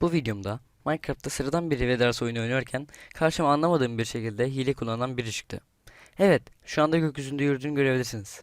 Bu videomda Minecraft'ta sıradan bir Riverdars oyunu oynarken karşıma anlamadığım bir şekilde hile kullanan biri çıktı. Evet, şu anda gökyüzünde yürüdüğünü görebilirsiniz.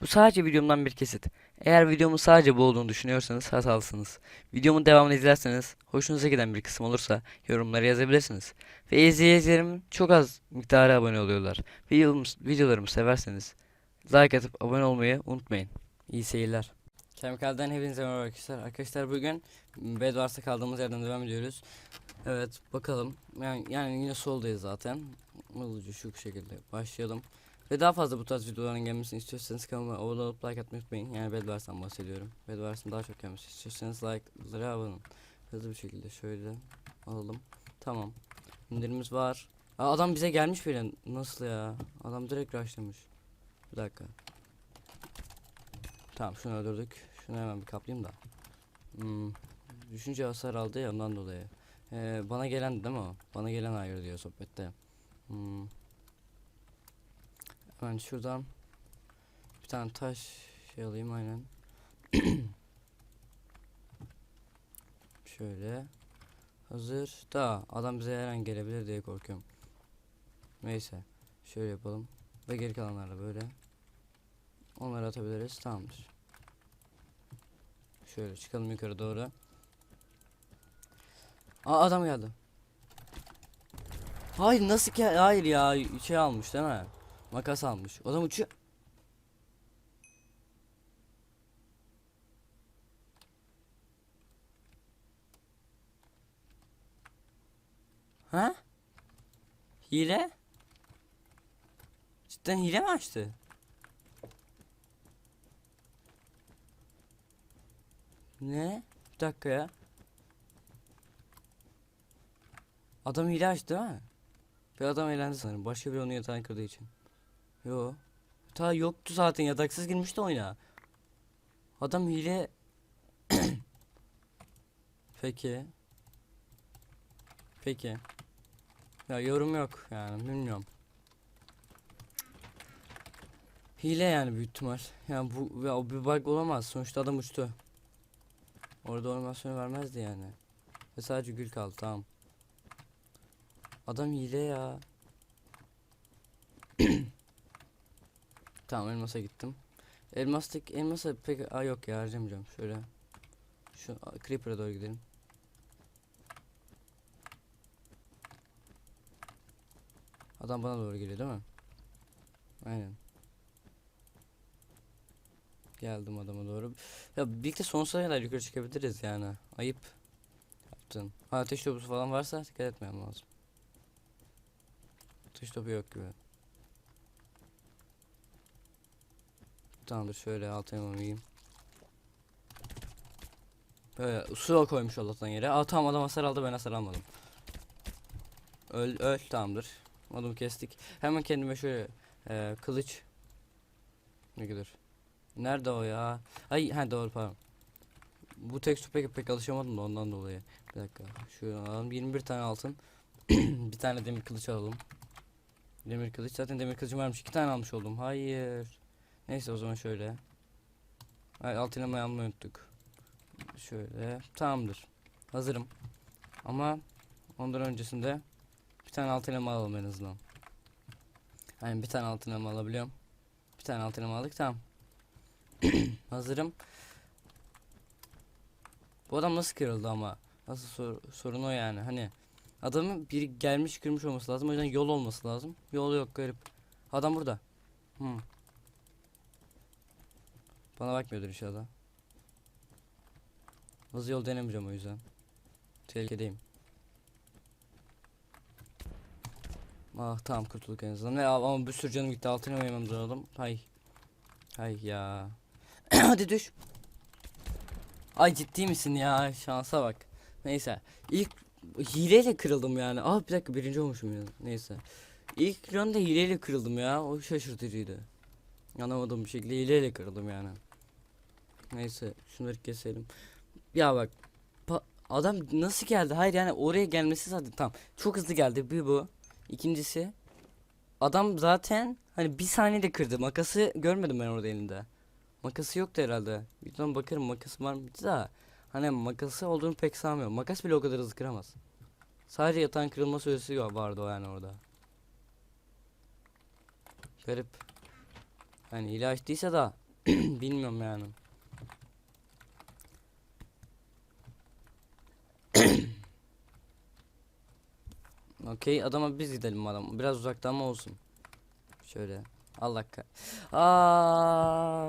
Bu sadece videomdan bir kesit. Eğer videomun sadece bu olduğunu düşünüyorsanız hatalısınız. Videomun devamını izlerseniz, hoşunuza giden bir kısım olursa yorumlara yazabilirsiniz. Ve izleyicilerim çok az miktarı abone oluyorlar. Videolarımı, videolarımı severseniz like atıp abone olmayı unutmayın. İyi seyirler. Chemical'den hepinize merhaba arkadaşlar. Arkadaşlar bugün Bedwars'ta kaldığımız yerden devam ediyoruz. Evet bakalım. Yani, yani yine soldayız zaten. Hızlıca şu şekilde başlayalım. Ve daha fazla bu tarz videoların gelmesini istiyorsanız kanalıma abone olup like atmayı unutmayın. Yani Bedwars'tan bahsediyorum. Bedwars'ın daha çok gelmesini istiyorsanız like'lara abone olun. Hızlı bir şekilde şöyle alalım. Tamam. İndirimimiz var. Aa, adam bize gelmiş bile. Nasıl ya? Adam direkt rushlamış. Bir dakika. Tamam şunu öldürdük. Şunu hemen bir kaplayayım da. Hmm. Düşünce hasar aldı ya ondan dolayı. Ee, bana gelen değil mi o? Bana gelen hayır diyor sohbette. Hmm. Hemen şuradan bir tane taş şey alayım aynen. Şöyle. Hazır. Da adam bize her an gelebilir diye korkuyorum. Neyse. Şöyle yapalım. Ve geri kalanlarla böyle. Onları atabiliriz. Tamamdır. Şöyle çıkalım yukarı doğru. Aa adam geldi. Hayır nasıl ki hayır ya şey almış değil mi? Makas almış. Adam uçuyor. Ha? Hile? Cidden hile mi açtı? Ne? Bir dakika ya. Adam hile açtı mi? Bir adam eğlendi sanırım. Başka bir onun yatağını kırdığı için. Yo. Ta yoktu zaten yataksız girmişti oyuna. Adam hile... Peki. Peki. Ya yorum yok yani bilmiyorum. Hile yani büyük ihtimal. Yani bu ya bir bug olamaz. Sonuçta adam uçtu. Orada animasyonu vermezdi yani. Ve sadece gül kaldı tamam. Adam hile ya. tamam elmasa gittim. Elmastık elmasa pek aa yok ya harcamayacağım. Şöyle şu a, creeper'a doğru gidelim. Adam bana doğru geliyor değil mi? Aynen. Geldim adama doğru. Ya birlikte sonsuza kadar yukarı çıkabiliriz yani. Ayıp. Yaptın. Ha ateş topu falan varsa dikkat etmem lazım. Ateş topu yok gibi. Tamamdır şöyle altına yiyeyim. Böyle su koymuş Allah'tan yere. Aa tamam adam hasar aldı ben hasar almadım. Öl öl tamamdır. Adamı kestik. Hemen kendime şöyle e, kılıç. Ne kadar? Nerede o ya? Ay ha doğru pardon. Bu tekstür pek pek alışamadım da ondan dolayı. Bir dakika. Şu alalım 21 tane altın. bir tane demir kılıç alalım. Demir kılıç zaten demir kılıcım varmış. iki tane almış oldum. Hayır. Neyse o zaman şöyle. Ay altın elmayı almayı unuttuk. Şöyle. Tamamdır. Hazırım. Ama ondan öncesinde bir tane altın elma alalım en azından. Yani bir tane altın elma alabiliyorum. Bir tane altın elma aldık tamam. Hazırım. Bu adam nasıl kırıldı ama? Nasıl sor, sorun o yani. Hani adamın biri gelmiş kırmış olması lazım. O yüzden yol olması lazım. Yol yok garip. Adam burada. Hmm. Bana bakmıyordur inşallah. Hızlı yol denemeyeceğim o yüzden. Tehlikedeyim. Ah tamam kurtulduk en azından. Ne ama bir sürü canım gitti. Altına yemem zorladım. Hay. Hay ya. Hadi düş. Ay ciddi misin ya? Şansa bak. Neyse. İlk hileyle kırıldım yani. Ah bir dakika birinci olmuşum ya. Neyse. İlk runda hileyle kırıldım ya. O şaşırtıcıydı. Anlamadığım bir şekilde hileyle kırıldım yani. Neyse şunları keselim. Ya bak adam nasıl geldi? Hayır yani oraya gelmesi zaten tamam. Çok hızlı geldi. Bir bu. İkincisi adam zaten hani bir saniyede kırdı. Makası görmedim ben orada elinde. Makası yoktu herhalde. Birden bakarım makası var mı da. Hani makası olduğunu pek sanmıyorum. Makas bile o kadar hızlı kıramaz. Sadece yatağın kırılma süresi var- vardı o yani orada. Garip. Yani hile açtıysa da bilmiyorum yani. Okey adama biz gidelim adam. Biraz uzakta ama olsun. Şöyle. Allah kah. Aa.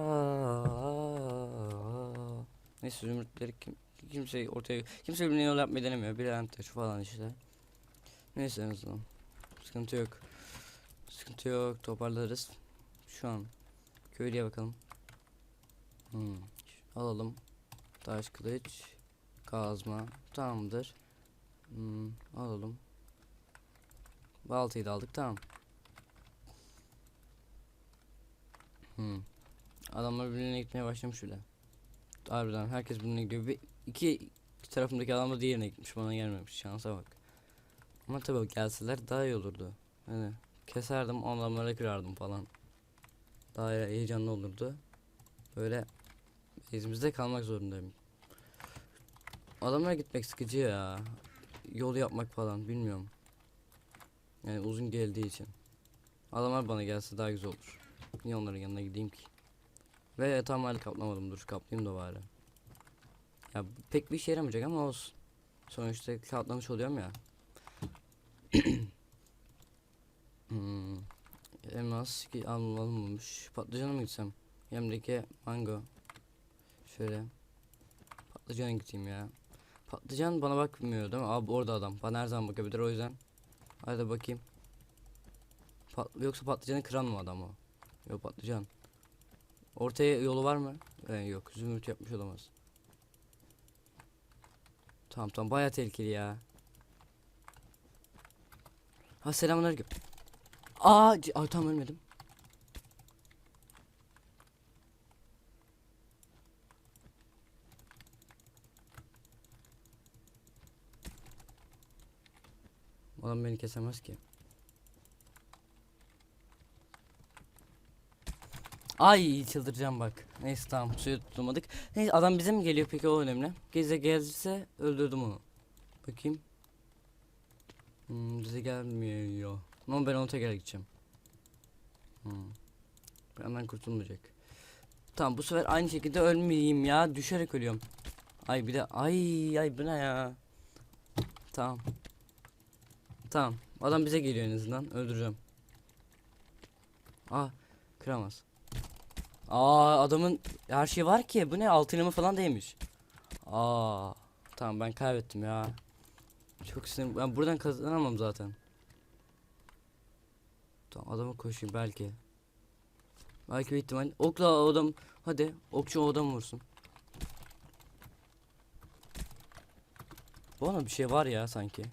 Neyse zümrütleri kim kimse ortaya kimse birbirine yol yapmayı denemiyor. Bir antaş falan işte. Neyse en azından. Sıkıntı yok. Sıkıntı yok. Toparlarız. Şu an köylüye bakalım. Hmm. Alalım. Taş kılıç. Kazma. Tamamdır. Hmm. Alalım. Baltayı da aldık tamam. Hmm. Adamlar birbirine gitmeye başlamış bile. Harbiden herkes birbirine gidiyor. Bir, iki tarafımdaki adam da diğerine gitmiş bana gelmemiş. Şansa bak. Ama tabii gelseler daha iyi olurdu. Hani keserdim adamlara kırardım falan. Daha heyecanlı olurdu. Böyle izimizde kalmak zorundayım. Adamlara gitmek sıkıcı ya. Yol yapmak falan bilmiyorum. Yani uzun geldiği için. Adamlar bana gelse daha güzel olur. Niye onların yanına gideyim ki? Ve tam hali kaplamadım. Dur kaplayayım da bari. Ya pek bir işe yaramayacak ama olsun. Sonuçta katlamış oluyorum ya. hmm. Elmas ki alınmamış. Patlıcana mı gitsem? Yemdeki mango. Şöyle. Patlıcana gideyim ya. Patlıcan bana bakmıyor değil mi? Abi orada adam. Bana her zaman bakabilir o yüzden. Hadi bakayım. Pat yoksa patlıcanı kıran mı adam o? Yok patlıcan. Ortaya yolu var mı? Ee, yok. Zümrüt yapmış olamaz. Tamam tamam baya tehlikeli ya. Ha selamünaleyküm. Aa, Aa tamam ölmedim. Adam beni kesemez ki. Ay çıldıracağım bak. Neyse tamam suyu tutulmadık. Neyse adam bize mi geliyor peki o önemli. Geze gelirse öldürdüm onu. Bakayım. Hmm, bize gelmiyor. Ama ben ona tekrar gideceğim. Hmm. Benden kurtulmayacak. Tamam bu sefer aynı şekilde ölmeyeyim ya. Düşerek ölüyorum. Ay bir de ay ay bu ne ya. Tamam. Tamam. Adam bize geliyor en azından. Öldüreceğim. Aa kıramaz. Aa adamın her şey var ki. Bu ne altınımı falan değmiş. Aa tamam ben kaybettim ya. Çok sinir. Ben buradan kazanamam zaten. Tamam adama koşayım belki. Belki bir ihtimal. Okla adam. Hadi okçu o adam vursun. Bana bir şey var ya sanki.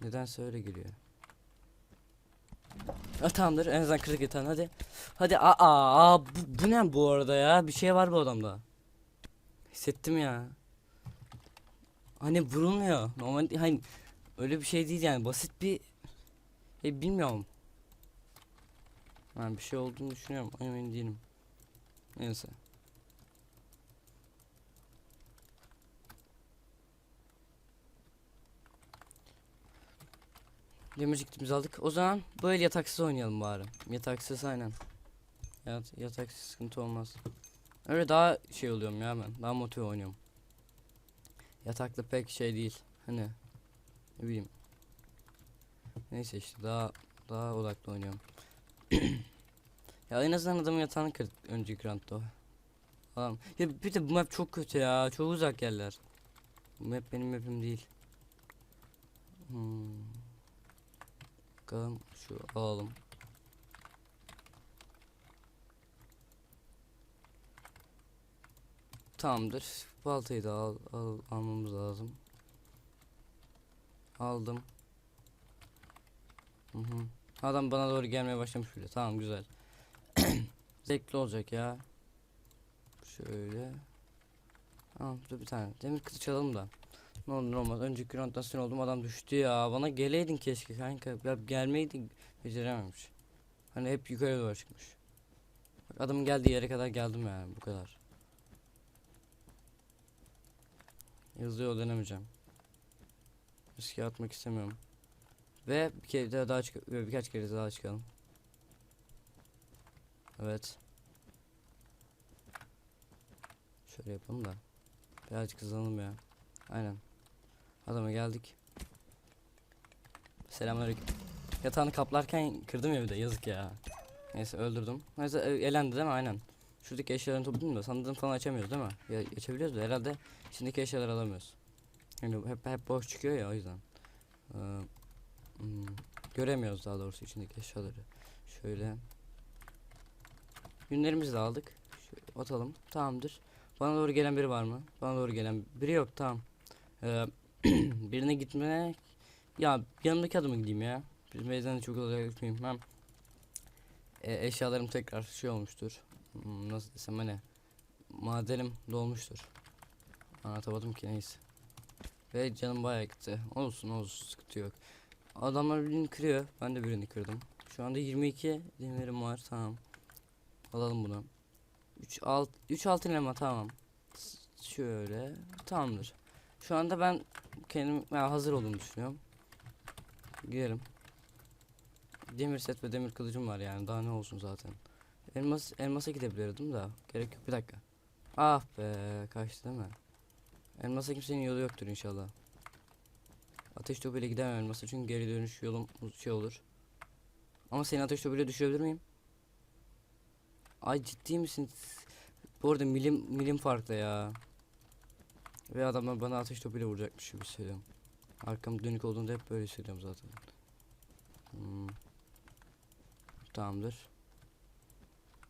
Nedense öyle geliyor. Ha, tamamdır en azından kırık yatan hadi. Hadi aa, aa bu, bu ne bu arada ya bir şey var bu adamda. Hissettim ya. Hani vurulmuyor. Normal hani öyle bir şey değil yani basit bir e, bilmiyorum. Ben bir şey olduğunu düşünüyorum emin değilim. Neyse. Demirci kitimizi aldık. O zaman böyle yataksız oynayalım bari. Yataksız aynen. Yat, yataksız sıkıntı olmaz. Öyle daha şey oluyorum ya ben. Daha motive oynuyorum. Yataklı pek şey değil. Hani ne bileyim. Neyse işte daha daha odaklı oynuyorum. ya en azından adamın yatağını kırdık önceki roundda o. Adam. Ya bir de bu map çok kötü ya. Çok uzak yerler. Bu map benim mapim değil. Hmm. Bakalım şu alalım. Tamamdır. Baltayı da al, al almamız lazım. Aldım. Hı hı. Adam bana doğru gelmeye başlamış bile. Tamam güzel. Zevkli olacak ya. Şöyle. Tamam dur bir tane. Demir kılıç alalım da. Ne olur olmaz. Önceki rounddan sen oldum adam düştü ya. Bana geleydin keşke kanka. Ya gelmeydin. Becerememiş. Hani hep yukarı doğru çıkmış. Bak adamın geldiği yere kadar geldim yani bu kadar. Hızlı yol denemeyeceğim. Riske atmak istemiyorum. Ve bir kere daha, daha çık birkaç kere daha çıkalım. Evet. Şöyle yapalım da. Birazcık hızlanalım ya. Aynen. Adama geldik. Selamünaleyküm. Yatağını kaplarken kırdım ya bir de yazık ya. Neyse öldürdüm. Neyse e, elendi değil mi? Aynen. Şuradaki eşyalarını topladım da sandığını falan açamıyoruz değil mi? Ya, açabiliyoruz da herhalde içindeki eşyaları alamıyoruz. Yani hep hep boş çıkıyor ya o yüzden. Ee, hmm, göremiyoruz daha doğrusu içindeki eşyaları. Şöyle. Günlerimizi de aldık. Şöyle atalım. Tamamdır. Bana doğru gelen biri var mı? Bana doğru gelen biri yok. Tamam. Ee, birine gitmeye ya yanımdaki adamı gideyim ya. Base'den de çok uzak gitmeyeyim. Hem e, eşyalarım tekrar şey olmuştur. Hmm, nasıl desem hani madenim dolmuştur. Anlatamadım ki neyse. Ve canım bayağı gitti. Olsun olsun sıkıntı yok. Adamlar birini kırıyor. Ben de birini kırdım. Şu anda 22 demirim var. Tamam. Alalım bunu. 3 alt 3 altın elma tamam. Şöyle tamamdır. Şu anda ben kendim ya, hazır olduğumu düşünüyorum. Gidelim. Demir set ve demir kılıcım var yani daha ne olsun zaten. Elmas elmasa gidebilirdim da gerek yok bir dakika. Ah be kaçtı değil mi? Elmasa kimsenin yolu yoktur inşallah. Ateş topuyla gidemem elmasa çünkü geri dönüş yolum şey olur. Ama seni ateş topuyla düşürebilir miyim? Ay ciddi misin? Bu arada milim milim farklı ya. Ve adamlar bana ateş topuyla vuracakmış gibi hissediyorum. Arkam dönük olduğunda hep böyle hissediyorum zaten. Hmm. Tamamdır.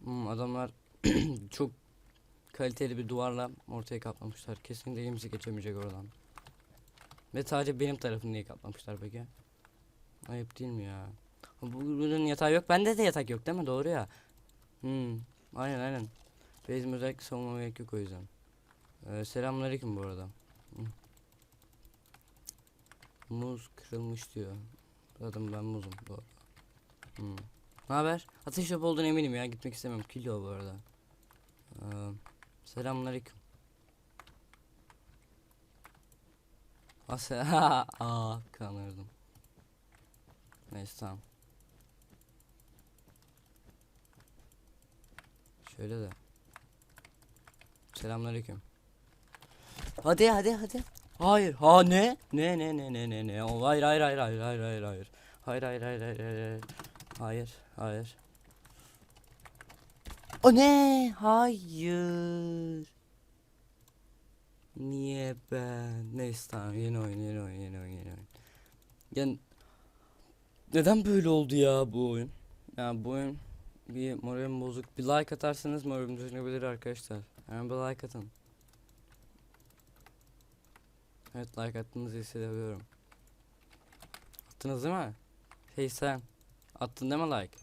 Hmm, adamlar çok kaliteli bir duvarla ortaya kaplamışlar. Kesinlikle kimse geçemeyecek oradan. Ve sadece benim tarafını niye kaplamışlar peki? Ayıp değil mi ya? Bu- Bunun yatağı yok. Bende de yatak yok değil mi? Doğru ya. Hmm. Aynen aynen. Bizim özellikle savunmama gerek yok o yüzden. Ee, selamünaleyküm bu arada. Muz kırılmış diyor. Zaten ben muzum arada. Hmm. Ne haber? Ateş topu olduğunu eminim ya. Gitmek istemem. Kilo bu arada. Ee, selamünaleyküm. Ase Aa kanırdım. Neyse tamam. Şöyle de. Selamünaleyküm. Hadi hadi hadi. Hayır. Ha ne? Ne ne ne ne ne ne? O, hayır hayır hayır hayır hayır hayır hayır. Hayır hayır hayır hayır hayır. Hayır hayır. O ne? Hayır. Niye ben? Neyse tamam yeni oyun yeni oyun yeni oyun yeni oyun. Yani neden böyle oldu ya bu oyun? Ya bu oyun bir moralim bozuk. Bir like atarsanız moralim düzelebilir arkadaşlar. Hemen bir like atın. Evet like attığınızı hissediyorum. Attınız değil mi? Hey sen. Attın değil mi like?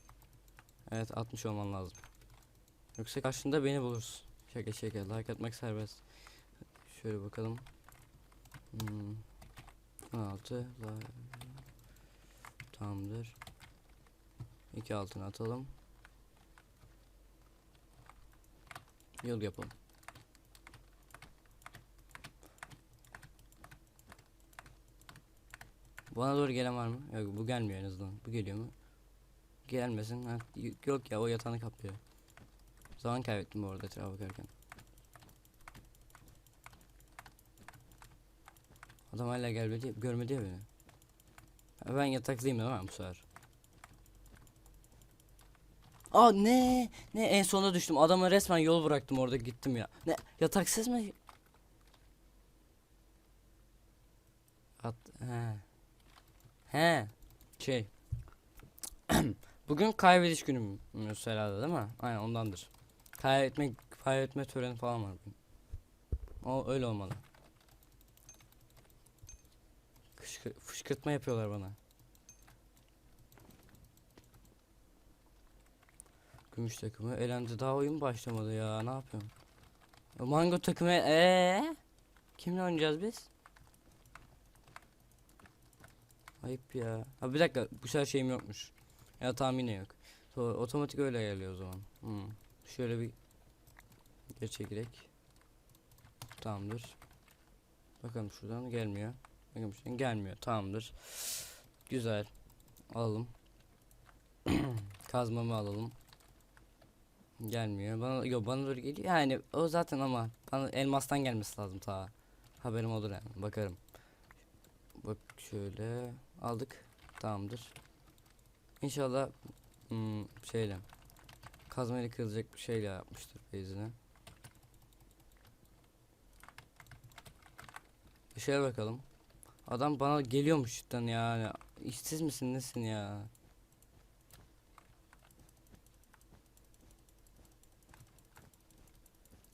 Evet atmış olman lazım. Yoksa karşında beni bulursun. Şaka şaka like atmak serbest. Şöyle bakalım. Hmm. 16 like. Tamamdır. İki altın atalım. Yol yapalım. Bana doğru gelen var mı? Yok bu gelmiyor en azından. Bu geliyor mu? Gelmesin. Ha, yok ya o yatağını kaplıyor. Zaman kaybettim bu arada etrafa bakarken. Adam hala gelmedi, görmedi ya beni. Ha, ben yataklıyım mi bu sefer? Aa ne? Ne en sonunda düştüm. Adama resmen yol bıraktım orada gittim ya. Ne yataksız mı? At he. He. Şey. Bugün kaybediş günümüz herhalde değil mi? Aynen ondandır. Kaybetme kaybetme töreni falan var bugün. O öyle olmalı. Fışkı, fışkırtma yapıyorlar bana. Gümüş takımı elendi daha oyun başlamadı ya ne yapıyorum? E, Mango takımı ee kimle oynayacağız biz? Ayıp ya. Ha bir dakika bu sefer şeyim yokmuş. Ya tahmine yok. Doğru, otomatik öyle geliyor o zaman. Hmm. Şöyle bir geri çekilek. Tamamdır. Bakalım şuradan gelmiyor. Bakalım şuradan gelmiyor. Tamamdır. Güzel. Alalım. Kazmamı alalım. Gelmiyor. Bana yok bana doğru geliyor. Yani o zaten ama bana elmastan gelmesi lazım ta. Haberim olur yani. Bakarım. Bak şöyle aldık. Tamamdır. İnşallah hmm, şeyle kazmayla kırılacak bir şeyle yapmıştır bezini. Şöyle bakalım. Adam bana geliyormuş cidden yani. İşsiz misin nesin ya?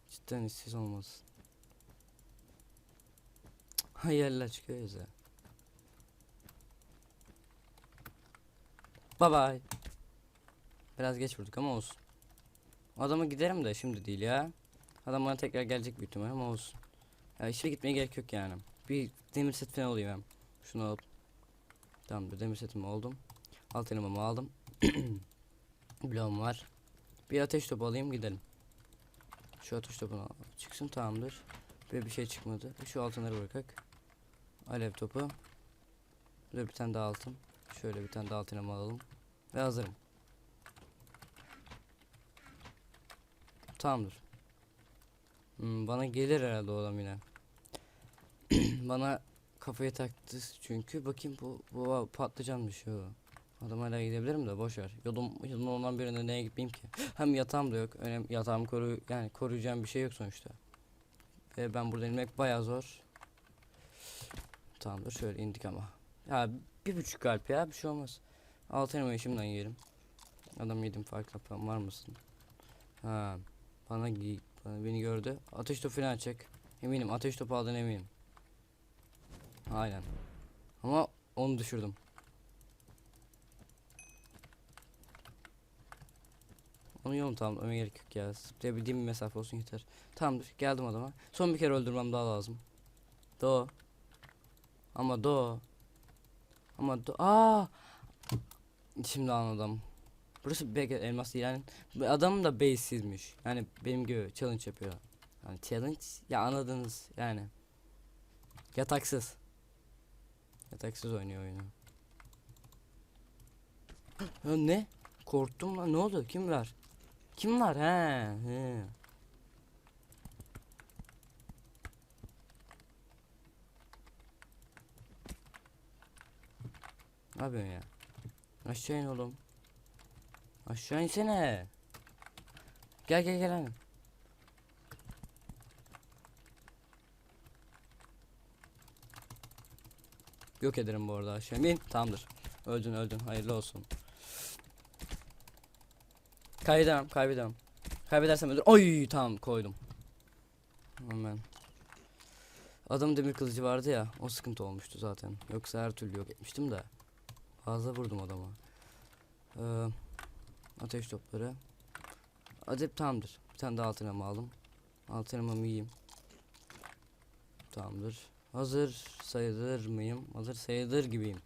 Cidden işsiz olmaz. Hayaller çıkıyor ya. Bye bye. Biraz geç vurduk ama olsun. Adama giderim de şimdi değil ya. Adam bana tekrar gelecek büyük ihtimal ama olsun. Ya işe gitmeye gerek yok yani. Bir demir set falan olayım ben. Şunu alıp. Tamamdır demir setimi oldum. Alt elmamı aldım. Bloğum var. Bir ateş topu alayım gidelim. Şu ateş topunu çıksın tamamdır. Böyle bir şey çıkmadı. Şu altınları bırakak. Alev topu. Böyle bir tane daha altın. Şöyle bir tane daha altın alalım. Ve hazırım. Tamamdır. Hmm, bana gelir herhalde o adam yine. bana kafaya taktı çünkü bakayım bu, bu patlıcanmış o. Adam hala gidebilirim de boş ver. Yolum, yolum olan birine neye gitmeyeyim ki? Hem yatağım da yok. Önem yatağımı koru yani koruyacağım bir şey yok sonuçta. Ve ben burada inmek bayağı zor. Tamamdır şöyle indik ama. Ya bir buçuk kalp ya bir şey olmaz. Altı elmayı şimdiden yiyelim. Adam yedim fark yapan var mısın? Ha bana, bana beni gördü. Ateş topu falan atacak. Eminim ateş topu aldığına eminim. Aynen. Ama onu düşürdüm. Onu yolunu tamamlamaya gerek yok ya. Zıplayabildiğim bir mesafe olsun yeter. Tamamdır geldim adama. Son bir kere öldürmem daha lazım. Do. Ama do. Ama do. Aa. Şimdi anladım. Burası belki elmas değil yani. Adam da base'sizmiş. Yani benim gibi challenge yapıyor. Yani challenge ya anladınız yani. Yataksız. Yataksız oynuyor oyunu. Ya ne? Korktum lan. Ne oldu? Kim var? Kim var? He. he. Ne yapıyorsun ya? Aşağı in oğlum. Aşağı insene. Gel gel gel hani. Yok ederim bu arada aşağı in. Tamamdır. Öldün öldün. Hayırlı olsun. Kaybedemem kaybedemem. Kaybedersem ölür. Oy tamam koydum. Hemen. Adam demir kılıcı vardı ya. O sıkıntı olmuştu zaten. Yoksa her türlü yok etmiştim de. Fazla vurdum adama. Ee, ateş topları. Hadi tamamdır. Bir tane daha altın aldım. Altın elmamı yiyeyim. Tamamdır. Hazır sayılır mıyım? Hazır sayılır gibiyim.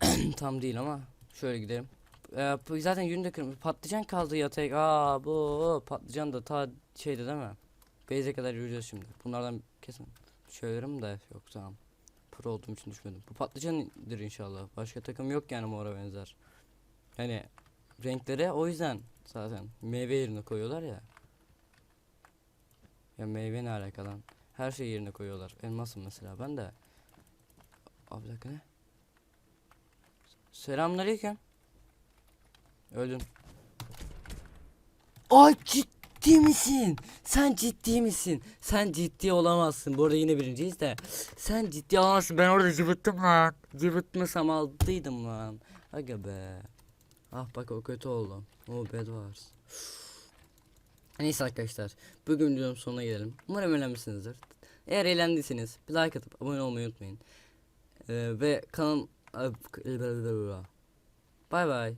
Tam değil ama şöyle gidelim. Ee, zaten yünde kırmızı. Patlıcan kaldı ya tek. Aa bu patlıcan da ta şeyde değil mi? Beyze kadar yürüyeceğiz şimdi. Bunlardan kesin söylerim de yok tamam. Pro olduğum için düşmedim. Bu patlıcandır inşallah. Başka takım yok yani mora benzer. Yani renkleri o yüzden zaten meyve yerine koyuyorlar ya. Ya meyve ne alaka? Her şey yerine koyuyorlar. Elmasım mesela ben de. Abi dakika ne? Selamünaleyküm. Öldüm. Ay ciddi misin? Sen ciddi misin? Sen ciddi olamazsın. Bu arada yine birinciyiz de. Sen ciddi olamazsın. Ben orada cıvıttım lan. Cıvıtmasam aldıydım lan. Aga be. Ah bak o kötü oldu. O bad wars. Neyse arkadaşlar. Bugün videonun sonuna gelelim. Umarım eğlenmişsinizdir. Eğer eğlendiyseniz bir like atıp abone olmayı unutmayın. Ee, ve kanal... Bay bay.